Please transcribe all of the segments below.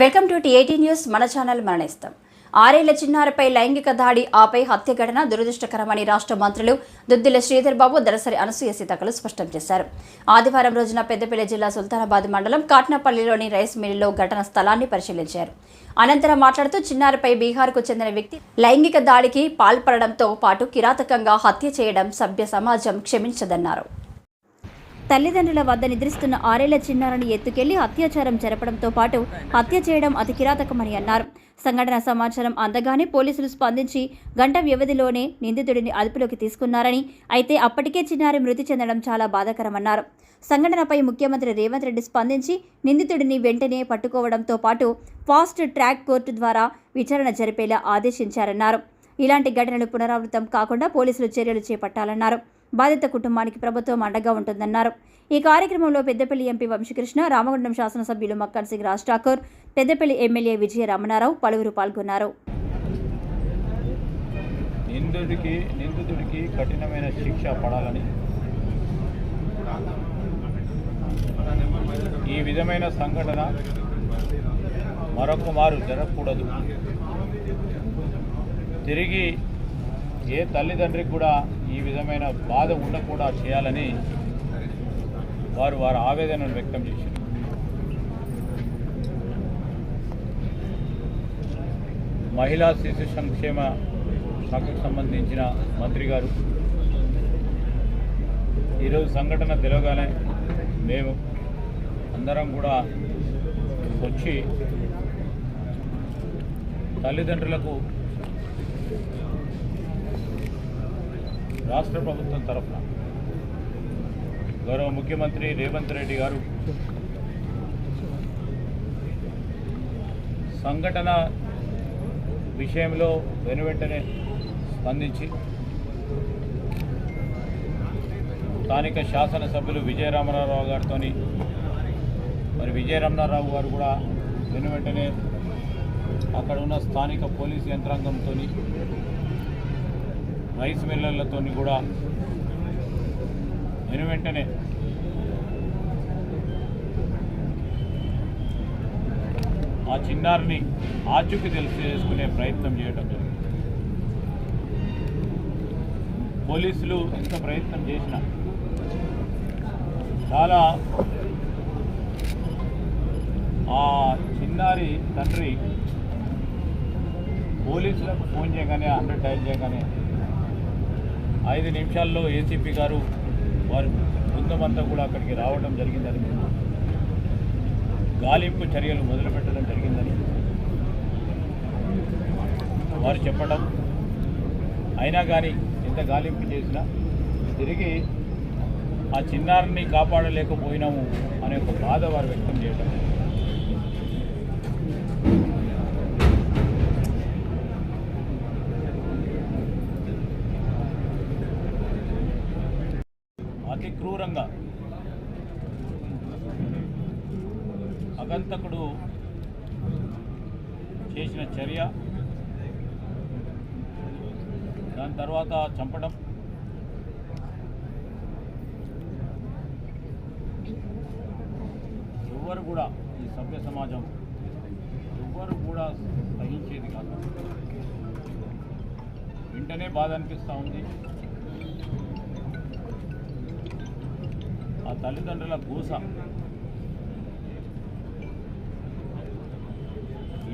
Welcome to TAT news. మన channel మరణిస్తాం. ఆరేళ్ళ చిన్నారిపై లైంగిక దాడి ఆపై హత్య ఘటన దురదృష్టకరమని రాష్ట్ర మంత్రులు దుద్దిల శ్రీధర్ బాబు దరసరి అనసూయ సీతకలు స్పష్టం చేశారు. ఆదివారం రోజున పెద్దపల్లి జిల్లా సుల్తానాబాద్ మండలం కాట్నపల్లిలోని రైస్ మిల్లులో ఘటన స్థలాన్ని పరిశీలించారు. అనంతరం మాట్లాడుతూ చిన్నారిపై బీహార్కు చెందిన వ్యక్తి లైంగిక దాడికి పాల్పడడంతో పాటు కిరాతకంగా హత్య చేయడం సభ్య సమాజం క్షమించదన్నారు. తల్లిదండ్రుల వద్ద నిద్రిస్తున్న ఆరేళ్ళ చిన్నారిని ఎత్తుకెళ్ళి అత్యాచారం జరపడంతో పాటు హత్య చేయడం అతి కిరాతకమని అన్నారు. సంఘటన సమాచారం అందగానే పోలీసులు స్పందించి గంట వ్యవధిలోనే నిందితుడిని అదుపులోకి తీసుకున్నారని అయితే అప్పటికే చిన్నారి మృతి చెందడం చాలా బాధాకరమన్నారు. సంఘటనపై ముఖ్యమంత్రి రేవంత్ రెడ్డి స్పందించి నిందితుడిని వెంటనే పట్టుకోవడంతో పాటు ఫాస్ట్ ట్రాక్ కోర్టు ద్వారా విచారణ జరిపేలా ఆదేశించారన్నారు. ఇలాంటి ఘటనలు పునరావృతం కాకుండా పోలీసులు చర్యలు చేపట్టాలన్నారు. బాధిత కుటుంబానికి ప్రభుత్వం అండగా ఉంటుందన్నారు. ఈ కార్యక్రమంలో పెద్దపల్లి ఎంపీ వంశీకృష్ణ రామగుండం శాసనసభ్యులు మక్కన్ సింగ్ రాజ్ ఠాకూర్ పెద్దపల్లి ఎమ్మెల్యే విజయ రమణారావు పలువురు పాల్గొన్నారు. నిందితుడికి నిందితుడికి కఠినమైన శిక్ష పడాలని ఈ విధమైన సంఘటన మరొక మారు జరగకూడదు. తిరిగి ఏ తల్లిదండ్రికి కూడా ఈ విధమైన బాధ ఉండకుండా చేయాలని వారు వారి ఆవేదనను వ్యక్తం చేశారు. మహిళా శిశు సంక్షేమ శాఖకు సంబంధించిన మంత్రి గారు ఈరోజు సంఘటన తెలవగానే మేము అందరం కూడా వచ్చి తల్లిదండ్రులకు రాష్ట్ర ప్రభుత్వం తరఫున గౌరవ ముఖ్యమంత్రి రేవంత్ రెడ్డి గారు సంఘటన విషయంలో వెనువెంటనే స్పందించి స్థానిక శాసనసభ్యులు విజయరామరావు గారితో మరి విజయరమణారావు గారు కూడా వెనువెంటనే అక్కడ ఉన్న స్థానిక పోలీస్ యంత్రాంగంతో రైస్ మిల్లర్లతో కూడా వెనువెంటనే ఆ చిన్నారిని ఆచూకి తెలిసి చేసుకునే ప్రయత్నం చేయడం జరిగింది. పోలీసులు ఎంత ప్రయత్నం చేసినా చాలా ఆ చిన్నారి తండ్రి పోలీసులకు ఫోన్ చేయగానే హండ్రెడ్ డైల్ చేయగానే ఐదు నిమిషాల్లో ఏసీపీ గారు వారి బృందమంతా కూడా అక్కడికి రావడం జరిగిందని గాలింపు చర్యలు మొదలుపెట్టడం జరిగిందని వారు చెప్పడం అయినా కానీ ఎంత గాలింపు చేసినా తిరిగి ఆ చిన్నారిని కాపాడలేకపోయినాము అనే ఒక బాధ వారు వ్యక్తం చేయడం క్రూరంగా. అగంతకుడు చేసిన చర్య దాని తర్వాత చంపడం. ఎవ్వరు కూడా ఈ సభ్య సమాజం ఎవ్వరు కూడా సహించేది కాదు. వెంటనే బాధ అనిపిస్తూ ఉంది. ఆ తల్లిదండ్రుల గూస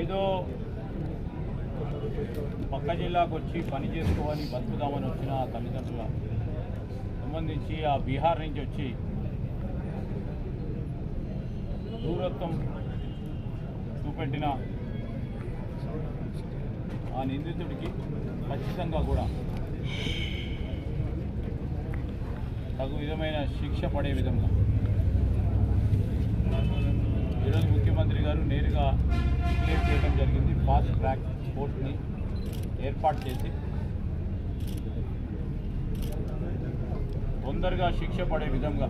ఏదో పక్క జిల్లాకు వచ్చి పని చేసుకోవాలి బతుకుదామని వచ్చిన ఆ తల్లిదండ్రుల సంబంధించి ఆ బీహార్ నుంచి వచ్చి దూరత్వం చూపెట్టిన ఆ నిందితుడికి ఖచ్చితంగా కూడా తగు విధమైన శిక్ష పడే విధంగా. ఈరోజు ముఖ్యమంత్రి గారు నేరుగా డిక్లేర్ చేయడం జరిగింది. ఫాస్ట్ ట్రాక్ కోర్టుని ఏర్పాటు చేసి తొందరగా శిక్ష పడే విధంగా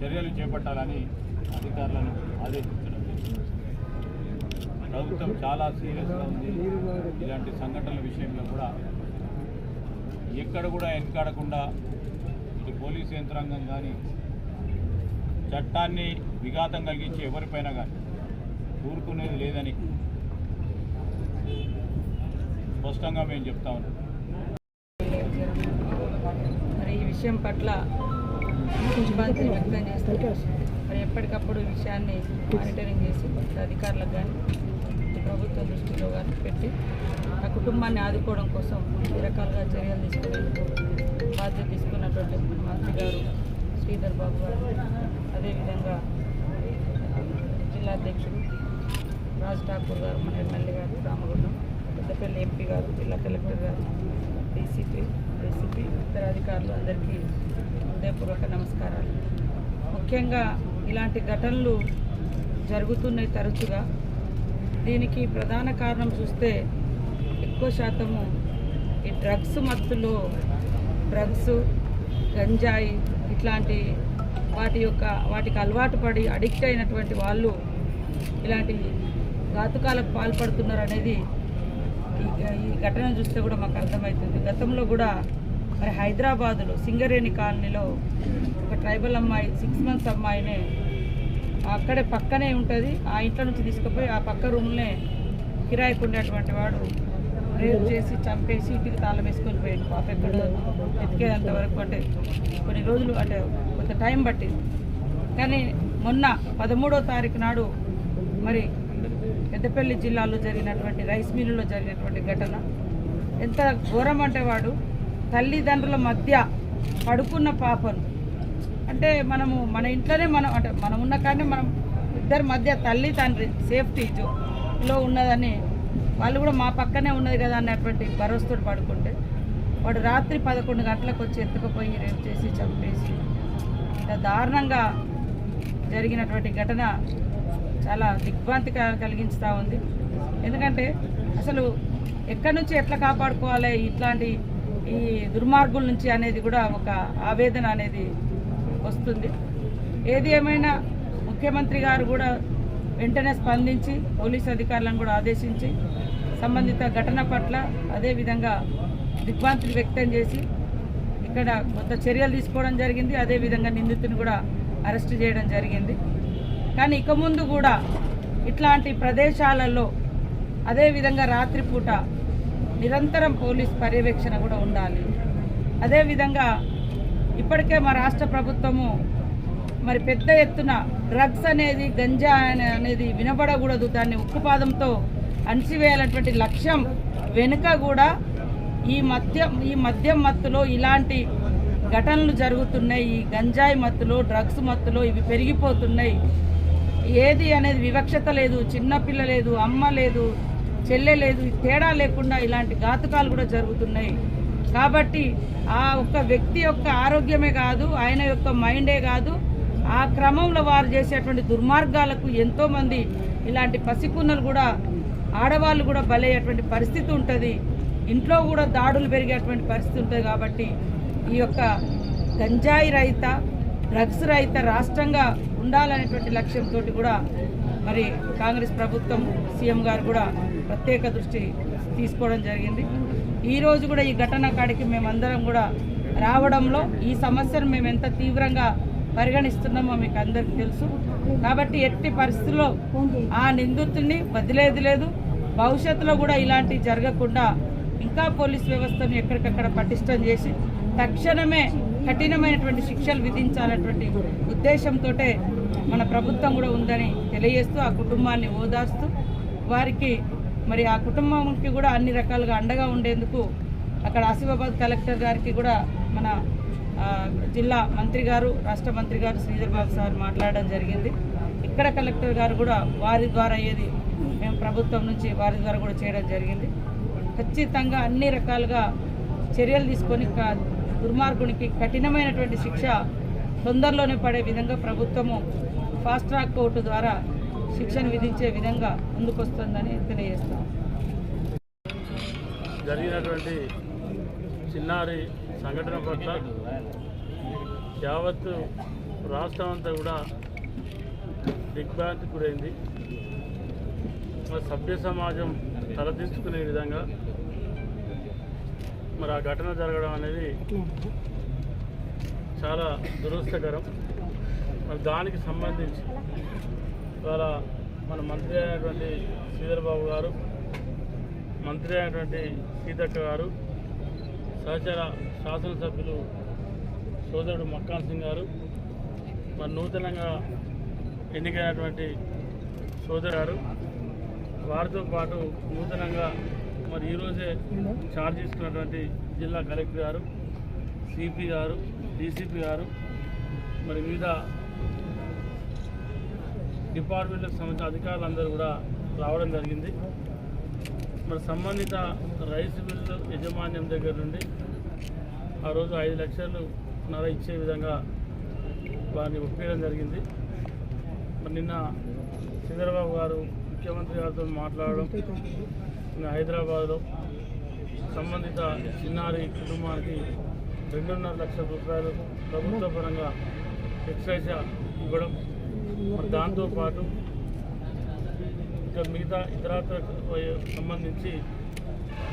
చర్యలు చేపట్టాలని అధికారులను ఆదేశించడం ప్రభుత్వం చాలా సీరియస్గా ఉంది. ఇలాంటి సంఘటనల విషయంలో కూడా ఎక్కడ కూడా వెనకాడకుండా ఇటు పోలీసు యంత్రాంగం కానీ చట్టాన్ని విఘాతం కలిగించి ఎవరిపైన కానీ ఊరుకునేది లేదని స్పష్టంగా మేము చెప్తా ఉన్నాం. మరి ఈ విషయం పట్ల ఇబ్బందిని వ్యక్తం చేస్తూ మరి ఎప్పటికప్పుడు ఈ విషయాన్ని మానిటరింగ్ చేసి అధికారులకు కానీ ప్రభుత్వ దృష్టిలో కానీ పెట్టి ఆ కుటుంబాన్ని ఆదుకోవడం కోసం ఈ రకాలుగా చర్యలు తీసుకునేందుకు బాధ్యత తీసుకున్నటువంటి మంత్రి గారు శ్రీధర్ బాబు గారు అదేవిధంగా జిల్లా అధ్యక్షుడు రాజ్ ఠాకూర్ గారు మన ఎమ్మెల్యే గారు రామగుండం పెద్దపల్లి ఎంపీ గారు జిల్లా కలెక్టర్ గారు డీసీపీ డీసీపీ ఇతర అధికారులు అందరికీ హృదయపూర్వక నమస్కారాలు. ముఖ్యంగా ఇలాంటి ఘటనలు జరుగుతున్నాయి తరచుగా. దీనికి ప్రధాన కారణం చూస్తే ఎక్కువ శాతము ఈ డ్రగ్స్ మత్తులో డ్రగ్స్ గంజాయి ఇట్లాంటి వాటి యొక్క వాటికి అలవాటు పడి అడిక్ట్ అయినటువంటి వాళ్ళు ఇలాంటి ఘాతుకాలకు పాల్పడుతున్నారు అనేది ఈ ఈ ఘటన చూస్తే కూడా మాకు అర్థమవుతుంది. గతంలో కూడా మరి హైదరాబాదులో సింగరేణి కాలనీలో ఒక ట్రైబల్ అమ్మాయి సిక్స్ మంత్స్ అమ్మాయినే అక్కడే పక్కనే ఉంటుంది. ఆ ఇంట్లో నుంచి తీసుకుపోయి ఆ పక్క రూమ్నే కిరాయికి ఉండేటువంటి వాడు రేపు చేసి చంపేసి ఇంటికి తాళం వేసుకొని పోయాడు. పాప ఎక్కడ ఎతికేదంత వరకు అంటే కొన్ని రోజులు అంటే కొంత టైం పట్టింది. కానీ మొన్న పదమూడో తారీఖు నాడు మరి పెద్దపల్లి జిల్లాలో జరిగినటువంటి రైస్ మిల్లులో జరిగినటువంటి ఘటన. ఎంత ఘోరం అంటే వాడు తల్లిదండ్రుల మధ్య పడుకున్న పాపను అంటే మనము మన ఇంట్లోనే మనం అంటే మనం ఉన్న కానీ మనం ఇద్దరి మధ్య తల్లి తండ్రి సేఫ్టీ లో ఉన్నదని వాళ్ళు కూడా మా పక్కనే ఉన్నది కదా అన్నటువంటి భరోసాతో పడుకుంటే వాడు రాత్రి పదకొండు గంటలకు వచ్చి ఎత్తుకుపోయి రేపు చేసి చంపేసి ఇంత దారుణంగా జరిగినటువంటి ఘటన చాలా దిగ్భ్రాంతి కలిగించుతూ ఉంది. ఎందుకంటే అసలు ఎక్కడి నుంచి ఎట్లా కాపాడుకోవాలి ఇట్లాంటి ఈ దుర్మార్గుల నుంచి అనేది కూడా ఒక ఆవేదన అనేది వస్తుంది. ఏది ఏమైనా ముఖ్యమంత్రి గారు కూడా వెంటనే స్పందించి పోలీస్ అధికారులను కూడా ఆదేశించి సంబంధిత ఘటన పట్ల అదేవిధంగా దిగ్భ్రాంతిని వ్యక్తం చేసి ఇక్కడ కొంత చర్యలు తీసుకోవడం జరిగింది. అదేవిధంగా నిందితుని కూడా అరెస్ట్ చేయడం జరిగింది. కానీ ఇక ముందు కూడా ఇట్లాంటి ప్రదేశాలలో అదేవిధంగా రాత్రిపూట నిరంతరం పోలీస్ పర్యవేక్షణ కూడా ఉండాలి. అదేవిధంగా ఇప్పటికే మా రాష్ట్ర ప్రభుత్వము మరి పెద్ద ఎత్తున డ్రగ్స్ అనేది గంజా అనేది వినబడకూడదు. దాన్ని ఉక్కుపాదంతో అణిచివేయాలన్నటువంటి లక్ష్యం వెనుక కూడా ఈ మద్యం ఈ మద్యం మత్తులో ఇలాంటి ఘటనలు జరుగుతున్నాయి. ఈ గంజాయి మత్తులో డ్రగ్స్ మత్తులో ఇవి పెరిగిపోతున్నాయి. ఏది అనేది వివక్షత లేదు. చిన్నపిల్ల లేదు అమ్మ లేదు చెల్లె లేదు తేడా లేకుండా ఇలాంటి ఘాతుకాలు కూడా జరుగుతున్నాయి. కాబట్టి ఆ ఒక్క వ్యక్తి యొక్క ఆరోగ్యమే కాదు ఆయన యొక్క మైండే కాదు ఆ క్రమంలో వారు చేసేటువంటి దుర్మార్గాలకు ఎంతోమంది ఇలాంటి పసికున్నలు కూడా ఆడవాళ్ళు కూడా బలయ్యేటువంటి పరిస్థితి ఉంటుంది. ఇంట్లో కూడా దాడులు పెరిగేటువంటి పరిస్థితి ఉంటుంది కాబట్టి ఈ యొక్క గంజాయి రహిత డ్రగ్స్ రహిత రాష్ట్రంగా ఉండాలనేటువంటి లక్ష్యంతో కూడా మరి కాంగ్రెస్ ప్రభుత్వం సీఎం గారు కూడా ప్రత్యేక దృష్టి తీసుకోవడం జరిగింది. ఈరోజు కూడా ఈ ఘటన కాడికి మేమందరం కూడా రావడంలో ఈ సమస్యను మేము ఎంత తీవ్రంగా పరిగణిస్తున్నామో మీకు అందరికీ తెలుసు. కాబట్టి ఎట్టి పరిస్థితుల్లో ఆ నిందితుడిని వదిలేది లేదు. భవిష్యత్తులో కూడా ఇలాంటివి జరగకుండా ఇంకా పోలీస్ వ్యవస్థను ఎక్కడికక్కడ పటిష్టం చేసి తక్షణమే కఠినమైనటువంటి శిక్షలు విధించాలన్నటువంటి ఉద్దేశంతో మన ప్రభుత్వం కూడా ఉందని తెలియజేస్తూ ఆ కుటుంబాన్ని ఓదార్స్తూ వారికి మరి ఆ కుటుంబానికి కూడా అన్ని రకాలుగా అండగా ఉండేందుకు అక్కడ ఆసిఫాబాద్ కలెక్టర్ గారికి కూడా మన జిల్లా మంత్రి గారు రాష్ట్ర మంత్రి గారు శ్రీధర్ బాబు సార్ మాట్లాడడం జరిగింది. ఇక్కడ కలెక్టర్ గారు కూడా వారి ద్వారా అయ్యేది మేము ప్రభుత్వం నుంచి వారి ద్వారా కూడా చేయడం జరిగింది. ఖచ్చితంగా అన్ని రకాలుగా చర్యలు తీసుకొని దుర్మార్గునికి కఠినమైనటువంటి శిక్ష తొందరలోనే పడే విధంగా ప్రభుత్వము ఫాస్ట్ ట్రాక్ కోర్టు ద్వారా శిక్షను విధించే విధంగా ముందుకొస్తుందని తెలియజేస్తాం. జరిగినటువంటి చిన్నారి సంఘటన పట్ల యావత్తు రాష్ట్రం అంతా కూడా దిగ్భ్రాంతికి గురైంది. మరి సభ్య సమాజం తలదించుకునే విధంగా మరి ఆ ఘటన జరగడం అనేది చాలా దురదృష్టకరం. మరి దానికి సంబంధించి ద్వారా మన మంత్రి అయినటువంటి శ్రీధర్ బాబు గారు మంత్రి అయినటువంటి సీతక్క గారు సహచర శాసనసభ్యులు సోదరుడు మక్కాన్ సింగ్ గారు మరి నూతనంగా ఎన్నికైనటువంటి సోదరు గారు వారితో పాటు నూతనంగా మరి ఈరోజే ఛార్జ్ తీసుకున్నటువంటి జిల్లా కలెక్టర్ గారు సిపి గారు డీసీపీ గారు మరి వివిధ డిపార్ట్మెంట్లకు సంబంధించిన అధికారులందరూ కూడా రావడం జరిగింది. మరి సంబంధిత రైస్ మిల్లు యజమాన్యం దగ్గర నుండి ఆ రోజు ఐదు లక్షలు నర ఇచ్చే విధంగా వారిని ఒప్పించడం జరిగింది. మరి నిన్న చంద్రబాబు గారు ముఖ్యమంత్రి గారితో మాట్లాడడం హైదరాబాద్లో సంబంధిత చిన్నారి కుటుంబానికి రెండున్నర లక్షల రూపాయలు ప్రభుత్వ పరంగా ఎక్సైజ్ ఇవ్వడం మరి దాంతోపాటు ఇంకా మిగతా ఇతరాత్ర సంబంధించి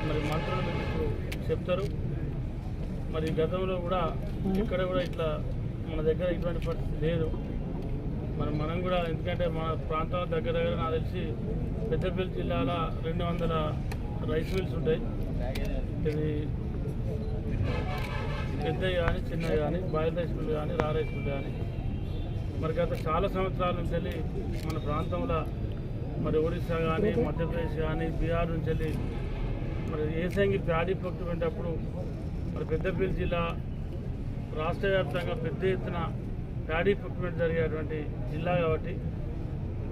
మరి మంత్రులు మీకు ఇప్పుడు చెప్తారు. మరి గతంలో కూడా ఎక్కడ కూడా ఇట్లా మన దగ్గర ఇటువంటి పరిస్థితి లేదు. మరి మనం కూడా ఎందుకంటే మన ప్రాంతాల దగ్గర దగ్గర నాకు తెలిసి పెద్దపల్లి జిల్లాలో రెండు వందల రైస్ మిల్స్ ఉంటాయి. ఇది పెద్దవి కానీ చిన్నవి కానీ బాయిల్ రైస్ మిల్ కానీ రా రైస్ మిల్ కానీ మరి గత చాలా సంవత్సరాల నుంచి వెళ్ళి మన ప్రాంతంలో మరి ఒడిశా కానీ మధ్యప్రదేశ్ కానీ బీహార్ నుంచి వెళ్ళి మరి ఏసంగి ప్యాడీ ప్రొక్యూర్మెంట్ అప్పుడు మరి పెద్దపల్లి జిల్లా రాష్ట్ర వ్యాప్తంగా పెద్ద ఎత్తున ప్యాడీ ప్రొక్యూర్మెంట్ జరిగేటువంటి జిల్లా కాబట్టి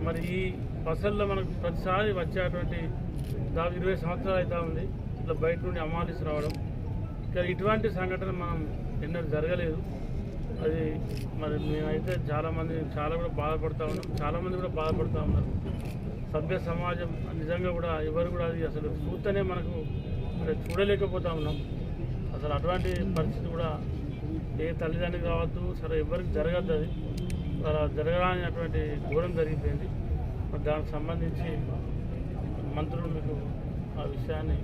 మరి ఈ ఫసల్లో మనకు ప్రతిసారి వచ్చేటువంటి దాదాపు ఇరవై సంవత్సరాలు అయితే ఉంది. ఇట్లా బయట నుండి అమాలిసి రావడం. ఇక్కడ ఇటువంటి సంఘటన మనం ఎన్నో జరగలేదు. అది మరి మేమైతే చాలామంది చాలా కూడా బాధపడతా ఉన్నాం. చాలామంది కూడా బాధపడతా ఉన్నారు. సభ్య సమాజం నిజంగా కూడా ఎవరు కూడా అది అసలు చూస్తేనే మనకు చూడలేకపోతా ఉన్నాం. అసలు అటువంటి పరిస్థితి కూడా ఏ తల్లిదండ్రులు కావద్దు సరే ఎవరికి జరగద్దు అది. అలా జరగరానిటువంటి ఘోరం జరిగిపోయింది. మరి దానికి సంబంధించి మంత్రులు మీకు ఆ విషయాన్ని